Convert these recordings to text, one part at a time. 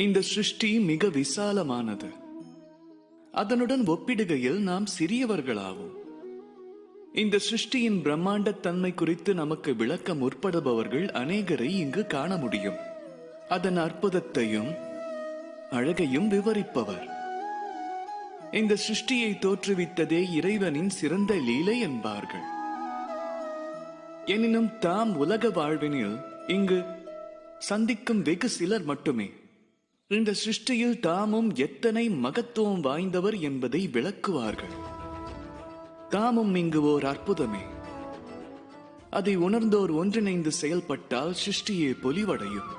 இந்த சிருஷ்டி மிக விசாலமானது. அதனுடன் ஒப்பிடுகையில் நாம் சிறியவர்களாவோம். இந்த சிருஷ்டியின் பிரம்மாண்ட தன்மை குறித்து நமக்கு விளக்க முற்படுபவர்கள் அநேகரை இங்கு காண முடியும். அதன் அற்புதத்தையும் அழகையும் விவரிப்பவர். இந்த சிருஷ்டியை தோற்றுவித்ததே இறைவனின் சிறந்த லீலை என்பார்கள். எனினும் தாம் உலக வாழ்வினில் இங்கு சந்திக்கும் வெகு சிலர் மட்டுமே. இந்த சிருஷ்டியில் தாமும் எத்தனை மகத்துவம் வாய்ந்தவர் என்பதை விளக்குவார்கள். தாமும் இங்கு ஓர் அற்புதமே. அதை உணர்ந்தோர் ஒன்றிணைந்து செயல்பட்டால் சிருஷ்டியே பொலிவடையும்.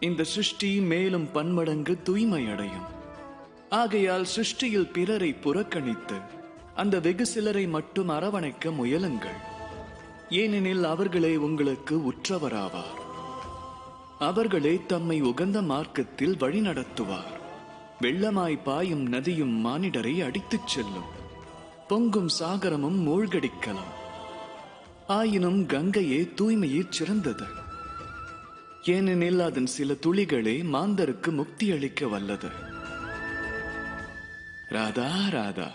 இந்த சிருஷ்டி மேலும் பன்மடங்கு தூய்மை அடையும் ஆகையால் சிருஷ்டியில் பிறரை புறக்கணித்து அந்த வெகு சிலரை மட்டும் அரவணைக்க முயலுங்கள். ஏனெனில் அவர்களே உங்களுக்கு உற்றவராவார். அவர்களே தம்மை உகந்த மார்க்கத்தில் வழிநடத்துவார் வெள்ளமாய் பாயும் நதியும் மானிடரை அடித்துச் செல்லும். பொங்கும் சாகரமும் மூழ்கடிக்கலாம். ஆயினும் கங்கையே தூய்மையே சிறந்தது. ஏனெனில் அதன் சில துளிகளே மாந்தருக்கு முக்தி அளிக்க வல்லது. ராதா ராதா.